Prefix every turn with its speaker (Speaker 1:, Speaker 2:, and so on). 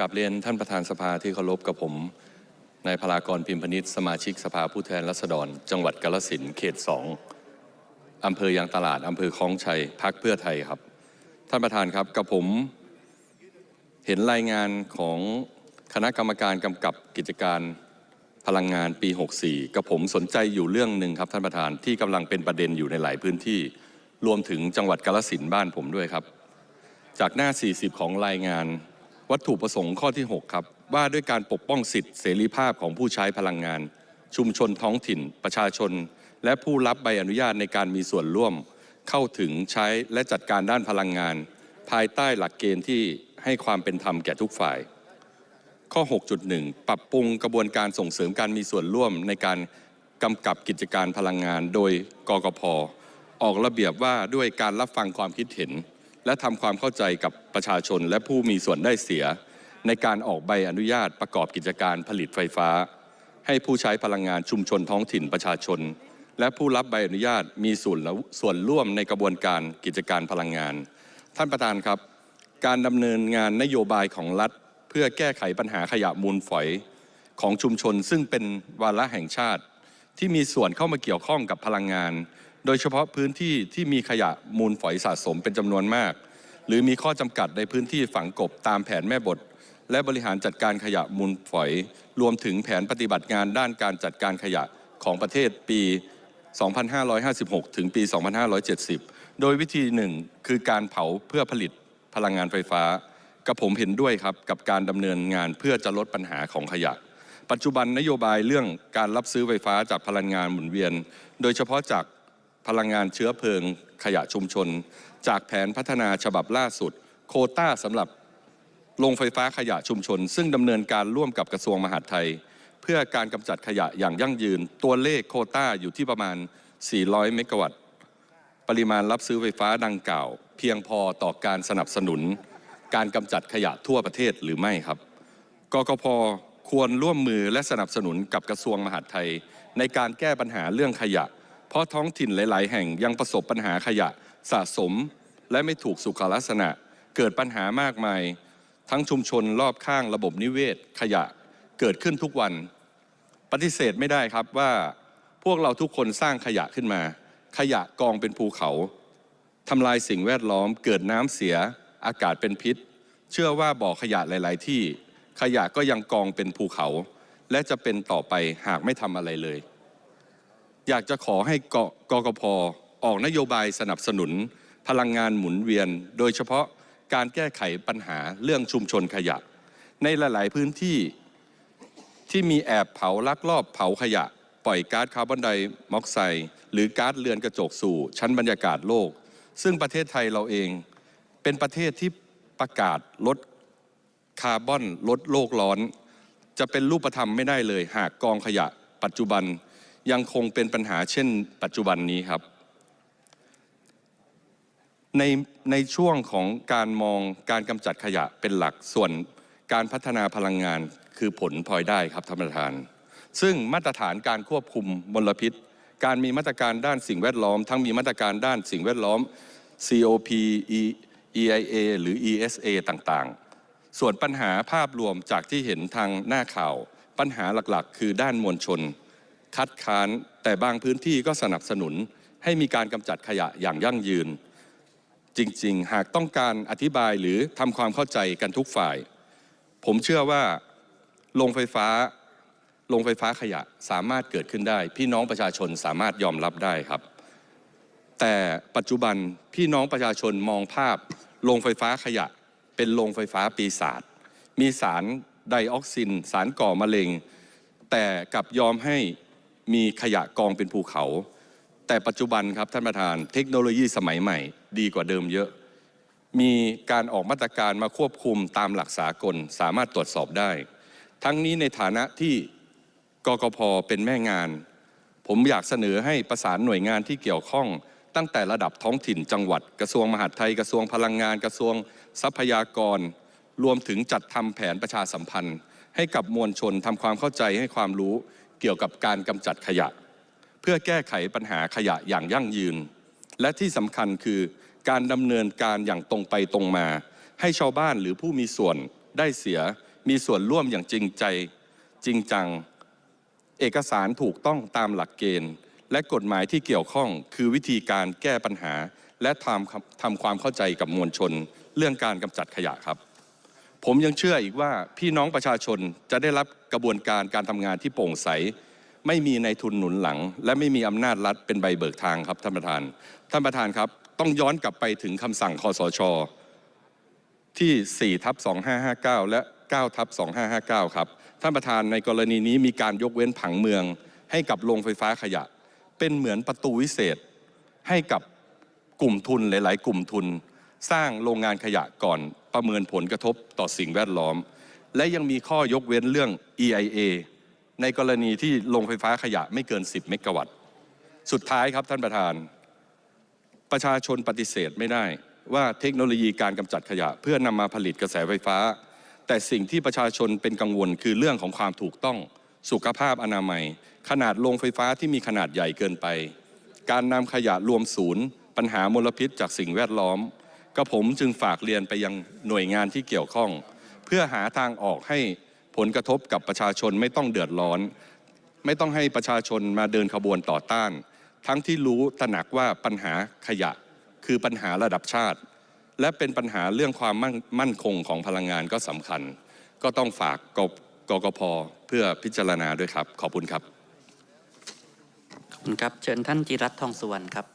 Speaker 1: กับเรียนท่านประธานสภาที่เคารพกับผมนายพลากรพิมพนิษฐ์สมาชิกสภาผู้แทนราษฎร จังหวัดกาฬสินเขตสองอำเภอยางตลาดอำเภอคลองชัยพักเพื่อไทยครับ ท่านประธานครับกับผมเห็นรายงานของคณะกรรมการกำกับกิจการพลังงานปี 64 กับผมสนใจอยู่เรื่องหนึ่งครับท่านประธานที่กำลังเป็นประเด็นอยู่ในหลายพื้นที่ รวมถึงจังหวัดกาฬสินบ้านผมด้วยครับ จากหน้า 40 ของรายงาน วัตถุประสงค์ข้อที่ 6 ครับ ว่าด้วยการปกป้องสิทธิเสรีภาพของผู้ใช้พลังงาน ชุมชนท้องถิ่น ประชาชน และผู้รับใบอนุญาตในการมีส่วนร่วม เข้าถึงใช้และจัดการด้านพลังงาน ภายใต้หลักเกณฑ์ที่ให้ความเป็นธรรมแก่ทุกฝ่าย ข้อ 6.1 ปรับปรุงกระบวนการส่งเสริมการมีส่วนร่วมในการกำกับกิจการพลังงาน โดยกกพออกระเบียบว่าด้วยการรับฟังความคิดเห็น และทำความเข้าใจกับประชาชนและผู้มีส่วนได้เสีย ในการออกใบอนุญาตประกอบกิจการผลิตไฟฟ้า ให้ผู้ใช้พลังงานชุมชนท้องถิ่นประชาชน และผู้รับใบอนุญาตมีส่วนส่วนร่วมในกระบวนการกิจการพลังงาน ท่านประธานครับ การดำเนินงานนโยบายของรัฐ เพื่อแก้ไขปัญหาขยะมูลฝอยของชุมชน ซึ่งเป็นวาระแห่งชาติ ที่มีส่วนเข้ามาเกี่ยวข้องกับพลังงาน โดยเฉพาะพื้นที่ที่มีขยะมูลฝอยสะสมเป็นจำนวนมาก หรือมีข้อจำกัดในพื้นที่ฝังกบตามแผนแม่บท และบริหารจัดการขยะมูลฝอย รวมถึงแผนปฏิบัติงานด้านการจัดการขยะของประเทศปี 2556 ถึงปี 2570 โดยวิธีหนึ่งคือการเผาเพื่อผลิตพลังงานไฟฟ้า กับผมเห็นด้วยครับกับการดำเนินงานเพื่อจะลดปัญหาของขยะปัจจุบันนโยบายเรื่องการรับซื้อไฟฟ้าจากพลังงานหมุนเวียน โดยเฉพาะจาก พลังงานเชื้อเพลิงขยะชุมชน จากแผนพัฒนาฉบับล่าสุด โคต้าสำหรับโรงไฟฟ้าขยะชุมชน ซึ่งดำเนินการร่วมกับกระทรวงมหาดไทย เพื่อการกำจัดขยะอย่างยั่งยืน ตัวเลขโคต้าอยู่ที่ประมาณ 400 เมกะวัตต์ ปริมาณรับซื้อไฟฟ้าดังกล่าว เพียงพอต่อการสนับสนุน การกำจัดขยะทั่วประเทศหรือไม่ครับกกพควรร่วมมือและสนับสนุนกับกระทรวงมหาดไทย ในการแก้ปัญหาเรื่องขยะ เพราะท้องถิ่นหลาย ๆ แห่งยังประสบปัญหาขยะสะสม และไม่ถูกสุขลักษณะ เกิดปัญหามากมาย ทั้งชุมชนรอบข้างระบบนิเวศ ขยะเกิดขึ้นทุกวัน ปฏิเสธไม่ได้ครับว่าพวกเราทุกคนสร้างขยะขึ้นมา ขยะกองเป็นภูเขาทำลายสิ่งแวดล้อม เกิดน้ำเสีย อากาศเป็นพิษ เชื่อว่าบ่อขยะหลาย ๆ ที่ ขยะก็ยังกองเป็นภูเขา และจะเป็นต่อไปหากไม่ทำอะไรเลย อยากจะขอให้กกพออกนโยบายสนับสนุน พลังงานหมุนเวียน โดยเฉพาะการแก้ไขปัญหาเรื่องชุมชนขยะ ในหลาย ๆ พื้นที่ที่มีแอบเผาลักลอบเผาขยะ ปล่อยก๊าซคาร์บอนไดมอกไซด์หรือก๊าซเรือนกระจกสู่ ชั้นบรรยากาศโลก ซึ่งประเทศไทยเราเอง เป็นประเทศที่ประกาศลดคาร์บอนลดโลกร้อน จะเป็นรูปธรรมไม่ได้เลย หากกองขยะ ปัจจุบัน ยังคงเป็นปัญหาเช่นปัจจุบันนี้ครับ ในในช่วงของการมองการกำจัดขยะเป็นหลักส่วนการพัฒนาพลังงานคือผลพลอยได้ครับท่านประธาน ซึ่งมาตรฐานการควบคุมมลพิษ การมีมาตรการด้านสิ่งแวดล้อม ทั้งมีมาตรการด้านสิ่งแวดล้อม COP EIA หรือ ESA ต่างๆ ส่วนปัญหาภาพรวมจากที่เห็นทางหน้าข่าว ปัญหาหลักๆ คือด้านมวลชน คัดค้าน แต่บางพื้นที่ก็สนับสนุนให้มีการกำจัดขยะอย่างยั่งยืน จริง ๆ หากต้องการอธิบายหรือทำความเข้าใจกันทุกฝ่าย ผมเชื่อว่าโรงไฟฟ้าโรงไฟฟ้าขยะสามารถเกิดขึ้นได้ พี่น้องประชาชนสามารถยอมรับได้ครับ แต่ปัจจุบันพี่น้องประชาชนมองภาพโรงไฟฟ้าขยะ เป็นโรงไฟฟ้าปีศาจมีสารไดออกซิน สารก่อมะเร็ง แต่กลับยอมให้ มีขยะกองเป็นภูเขา แต่ปัจจุบันครับท่านประธานเทคโนโลยีสมัยใหม่ ดีกว่าเดิมเยอะ มีการออกมาตรการมาควบคุมตามหลักสากล สามารถตรวจสอบได้ ทั้งนี้ในฐานะที่กกพเป็นแม่งาน ผมอยากเสนอให้ประสานหน่วยงานที่เกี่ยวข้องตั้งแต่ระดับท้องถิ่นจังหวัด กระทรวงมหาดไทยกระทรวงพลังงาน กระทรวงทรัพยากร รวมถึงจัดทำแผนประชาสัมพันธ์ ให้กับมวลชนทำความเข้าใจให้ความรู้ เกี่ยวกับการกำจัดขยะ เพื่อแก้ไขปัญหาขยะอย่างยั่งยืน และที่สำคัญคือการดำเนินการอย่างตรงไปตรงมา ให้ชาวบ้านหรือผู้มีส่วนได้เสีย มีส่วนร่วมอย่างจริงใจจริงจัง เอกสารถูกต้องตามหลักเกณฑ์ และกฎหมายที่เกี่ยวข้อง คือวิธีการแก้ปัญหา และทำทำความเข้าใจกับมวลชน เรื่องการกำจัดขยะครับ ผมยังเชื่ออีกว่าพี่น้องประชาชนจะได้รับกระบวนการการทำงานที่โปร่งใส ไม่มีในทุนหนุนหลัง และไม่มีอำนาจรัฐเป็นใบเบิกทางครับท่านประธาน ท่านประธานครับ ต้องย้อนกลับไปถึงคำสั่งคอสช ที่4ทับ2559 และ9ทับ2559 ครับ ท่านประธานในกรณีนี้มีการยกเว้นผังเมือง ให้กับโรงไฟฟ้าขยะ เป็นเหมือนประตูวิเศษให้กับกลุ่มทุนหลาย ๆ กลุ่มทุน สร้างโรงงานขยะก่อน ประเมินผลกระทบต่อสิ่งแวดล้อม และยังมีข้อยกเว้นเรื่อง EIA ในกรณีที่โรงไฟฟ้าขยะไม่เกิน 10 เมกะวัตต์ สุดท้ายครับท่านประธาน ประชาชนปฏิเสธไม่ได้ว่าเทคโนโลยีการกำจัดขยะ เพื่อนำมาผลิตกระแสไฟฟ้า แต่สิ่งที่ประชาชนเป็นกังวลคือเรื่องของความถูกต้องสุขภาพอนามัย ขนาดโรงไฟฟ้าที่มีขนาดใหญ่เกินไป การนำขยะรวมศูนย์ ปัญหามลพิษจากสิ่งแวดล้อม กระผมจึงฝากเรียนไปยังหน่วยงานที่เกี่ยวข้อง เพื่อหาทางออกให้ผลกระทบกับประชาชนไม่ต้องเดือดร้อน ไม่ต้องให้ประชาชนมาเดินขบวนต่อต้าน ทั้งที่รู้ตระหนักว่าปัญหาขยะคือปัญหาระดับชาติ และเป็นปัญหาเรื่องความมั่นนคงของพลังงานก็สำคัญ ก็ต้องฝากกกกพเพื่อพิจารณาด้วยครับ ขอบคุณครับ
Speaker 2: ขอบคุณครับ เชิญท่านจิรัตน์ทองสุวรรณครับ